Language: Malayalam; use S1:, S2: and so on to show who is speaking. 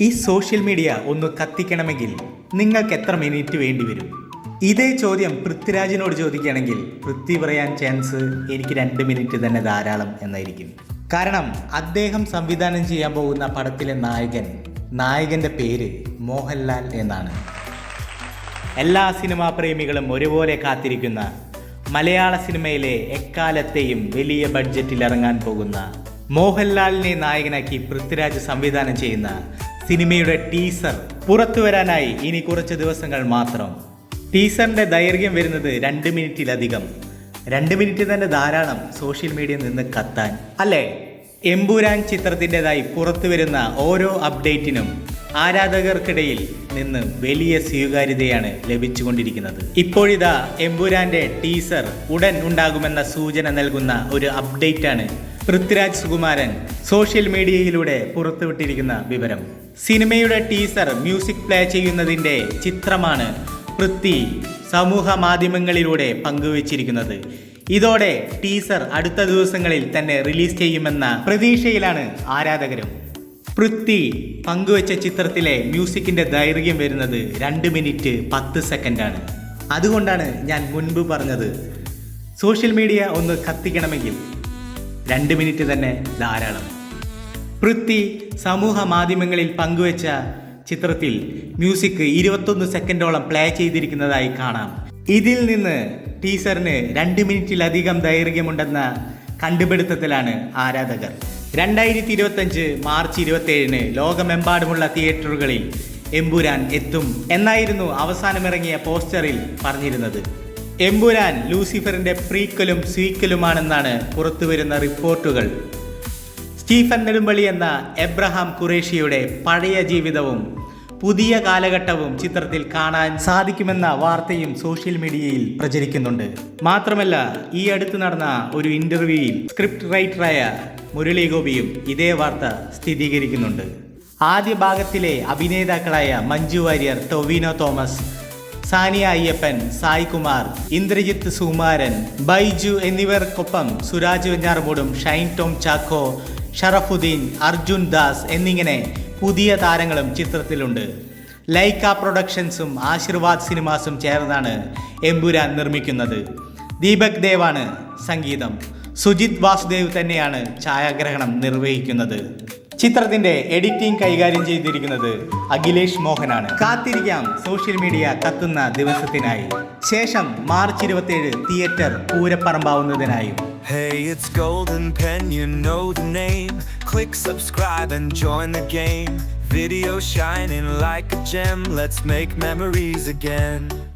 S1: ഈ സോഷ്യൽ മീഡിയ ഒന്ന് കത്തിക്കണമെങ്കിൽ നിങ്ങൾക്ക് എത്ര മിനിറ്റ് വേണ്ടി വരും? ഇതേ ചോദ്യം പൃഥ്വിരാജിനോട് ചോദിക്കുകയാണെങ്കിൽ പൃഥ്വി പറയാൻ ചാൻസ് എനിക്ക് രണ്ട് മിനിറ്റ് തന്നെ ധാരാളം എന്നായിരിക്കും. കാരണം അദ്ദേഹം സംവിധാനം ചെയ്യാൻ പോകുന്ന പടത്തിലെ നായകൻ നായകന്റെ പേര് മോഹൻലാൽ എന്നാണ്. എല്ലാ സിനിമാ പ്രേമികളും ഒരുപോലെ കാത്തിരിക്കുന്ന മലയാള സിനിമയിലെ എക്കാലത്തെയും വലിയ ബഡ്ജറ്റിൽ ഇറങ്ങാൻ പോകുന്ന മോഹൻലാലിനെ നായകനാക്കി പൃഥ്വിരാജ് സംവിധാനം ചെയ്യുന്ന സിനിമയുടെ ടീസർ പുറത്തു വരാനായി ഇനി കുറച്ച് ദിവസങ്ങൾ മാത്രം. ടീസറിന്റെ ദൈർഘ്യം വരുന്നത് രണ്ട് മിനിറ്റിലധികം. രണ്ട് മിനിറ്റ് തന്നെ ധാരാളം സോഷ്യൽ മീഡിയയിൽ നിന്ന് കത്താൻ. അല്ലേ? എമ്പുരാൻ ചിത്രത്തിന്റെതായി പുറത്തു വരുന്ന ഓരോ അപ്ഡേറ്റിനും ആരാധകർക്കിടയിൽ നിന്ന് വലിയ സ്വീകാര്യതയാണ് ലഭിച്ചുകൊണ്ടിരിക്കുന്നത്. ഇപ്പോഴിതാ എമ്പുരാന്റെ ടീസർ ഉടൻ ഉണ്ടാകുമെന്ന സൂചന നൽകുന്ന ഒരു അപ്ഡേറ്റാണ് പൃഥ്വിരാജ് സുകുമാരൻ സോഷ്യൽ മീഡിയയിലൂടെ പുറത്തുവിട്ടിരിക്കുന്ന വിവരം. സിനിമയുടെ ടീസർ മ്യൂസിക് പ്ലേ ചെയ്യുന്നതിന്റെ ചിത്രമാണ് പൃഥ്വി സമൂഹ മാധ്യമങ്ങളിലൂടെ പങ്കുവച്ചിരിക്കുന്നത്. ഇതോടെ ടീസർ അടുത്ത ദിവസങ്ങളിൽ തന്നെ റിലീസ് ചെയ്യുമെന്ന പ്രതീക്ഷയിലാണ് ആരാധകരും. പൃഥ്വി പങ്കുവച്ച ചിത്രത്തിലെ മ്യൂസിക്കിന്റെ ദൈർഘ്യം വരുന്നത് രണ്ട് മിനിറ്റ് പത്ത് സെക്കൻഡാണ്. അതുകൊണ്ടാണ് ഞാൻ മുൻപ് പറഞ്ഞത്. സോഷ്യൽ മീഡിയ ഒന്ന് കത്തിക്കണമെങ്കിൽ രണ്ട് മിനിറ്റ് തന്നെ ധാരാളം. പൃഥ്വി സമൂഹ മാധ്യമങ്ങളിൽ പങ്കുവച്ച ചിത്രത്തിൽ മ്യൂസിക് ഇരുപത്തൊന്ന് സെക്കൻഡോളം പ്ലേ ചെയ്തിരിക്കുന്നതായി കാണാം. ഇതിൽ നിന്ന് ടീസറിന് രണ്ട് മിനിറ്റിലധികം ദൈർഘ്യമുണ്ടെന്ന കണ്ടുപിടുത്തത്തിലാണ് ആരാധകർ. രണ്ടായിരത്തി ഇരുപത്തഞ്ച് മാർച്ച് ഇരുപത്തേഴിന് ലോകമെമ്പാടുമുള്ള തിയേറ്ററുകളിൽ എമ്പുരാൻ എത്തും എന്നായിരുന്നു അവസാനമിറങ്ങിയ പോസ്റ്ററിൽ പറഞ്ഞിരുന്നത്. എമ്പുരാൻ ലൂസിഫറിന്റെ പ്രീക്കലും സ്വീക്കലുമാണെന്നാണ് പുറത്തുവരുന്ന റിപ്പോർട്ടുകൾ. സ്റ്റീഫൻ നെടുമ്പള്ളി എന്ന എബ്രഹാം ഖുറേഷിയുടെ പഴയ ജീവിതവും പുതിയ കാലഘട്ടവും ചിത്രത്തിൽ കാണാൻ സാധിക്കുമെന്ന വാർത്തയും സോഷ്യൽ മീഡിയയിൽ പ്രചരിക്കുന്നുണ്ട്. മാത്രമല്ല ഈ അടുത്ത് നടന്ന ഒരു ഇന്റർവ്യൂയിൽ സ്ക്രിപ്റ്റ് റൈറ്ററായ മുരളി ഗോപിയും ഇതേ വാർത്ത സ്ഥിരീകരിക്കുന്നുണ്ട്. ആദ്യ ഭാഗത്തിലെ അഭിനേതാക്കളായ മഞ്ജു വാര്യർ ടൊവിനോ തോമസ് സാനിയ അയ്യപ്പൻ സായികുമാർ ഇന്ദ്രജിത്ത് സുമാരൻ ബൈജു എന്നിവർക്കൊപ്പം സുരാജ് വെഞ്ഞാറമൂടും ഷൈൻ ടോം ചാക്കോ ഷറഫുദ്ദീൻ അർജുൻ ദാസ് എന്നിങ്ങനെ പുതിയ താരങ്ങളും ചിത്രത്തിലുണ്ട്. ലൈക്ക പ്രൊഡക്ഷൻസും ആശീർവാദ് സിനിമാസും ചേർന്നാണ് എമ്പുരാൻ നിർമ്മിക്കുന്നത്. ദീപക് ദേവാണ് സംഗീതം. സുജിത് വാസുദേവ് തന്നെയാണ് ഛായാഗ്രഹണം നിർവഹിക്കുന്നത്. ചിത്രത്തിന്റെ എഡിറ്റിംഗ് കൈകാര്യം ചെയ്തിരിക്കുന്നത് അഖിലേഷ് മോഹനാണ്. കാത്തിരിക്കാം സോഷ്യൽ മീഡിയ കത്തുന്ന ദിവസത്തിനായി. ശേഷം മാർച്ച് ഇരുപത്തി ഏഴ് തിയേറ്റർ പൂരപ്പറമ്പാവുന്നതിനായും
S2: Video shining like a gem, let's make memories again.